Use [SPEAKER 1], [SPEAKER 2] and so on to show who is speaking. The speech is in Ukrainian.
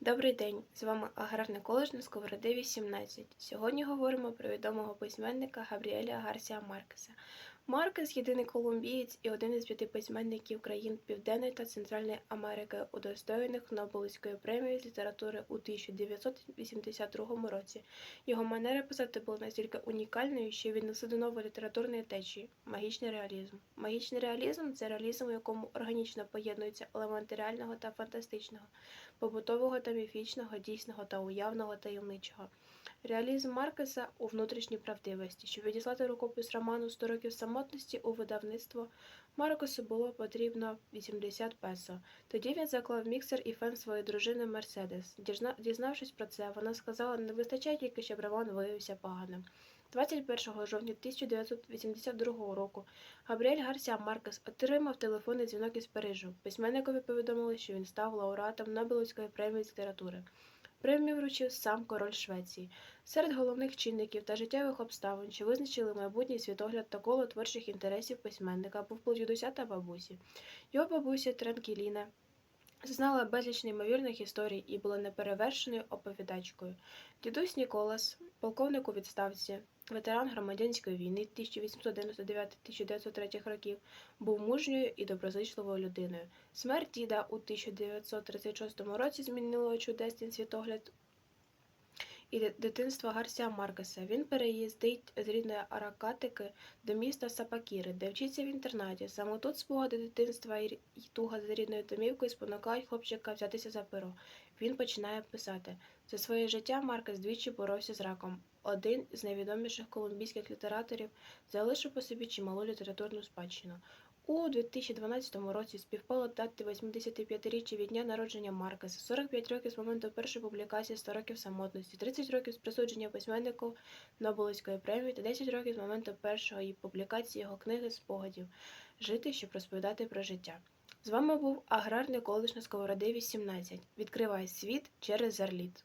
[SPEAKER 1] Добрий день! З вами Аграрний коледж на Сковороди 18. Сьогодні говоримо про відомого письменника Габріеля Гарсія Маркеса. Маркес єдиний колумбієць і один із п'яти письменників країн Південної та Центральної Америки, удостоєних Нобелівської премії з літератури у 1982 році. Його манера писати була настільки унікальною, що він носив до нової літературної течії магічний реалізм. Магічний реалізм це реалізм, у якому органічно поєднуються елементи реального та фантастичного побутового та міфічного, дійсного та уявного таємничого. Реалізм Маркеса у внутрішній правдивості, щоб відіслати рукопис роману «100 років самотності у видавництво, Маркесу було потрібно 80 песо. Тоді він заклав міксер і фен своєї дружини Мерседес. Дізнавшись про це, вона сказала, не вистачає тільки, щоб роман виявився поганим. 21 жовтня 1982 року Габріель Гарсія Маркес отримав телефонний дзвінок із Парижу. Письменникові повідомили, що він став лауреатом Нобелівської премії з літератури. Премію вручив сам король Швеції. Серед головних чинників та життєвих обставин, що визначили майбутній світогляд та коло творчих інтересів письменника, був дідуся та бабусі. Його бабуся Тренкіліна знала безліч неймовірних історій і була неперевершеною оповідачкою. Дідусь Ніколас, полковник у відставці, ветеран громадянської війни 1899-1903 років, був мужньою і доброзичливою людиною. Смерть діда у 1936 році змінила чудесний світогляд і ди- дитинство Гарсія Маркеса. Він переїздить з рідної Аракатики до міста Сапакіри, де вчиться в інтернаті. Саме тут спогади дитинства і туга за рідною домівкою спонукають хлопчика взятися за перо. Він починає писати. За своє життя Маркес двічі боровся з раком. Один з найвідоміших колумбійських літераторів залишив по собі чималу літературну спадщину. У 2012 році співпало дати 85-річчя від дня народження Маркеса, 45 років з моменту першої публікації 100 років самотності, 30 років з присудження письменнику Нобелівської премії та 10 років з моменту першої публікації його книги спогадів Жити, щоб розповідати про життя. З вами був аграрний коледж на Сковороди 18. Відкривай світ через зарліт.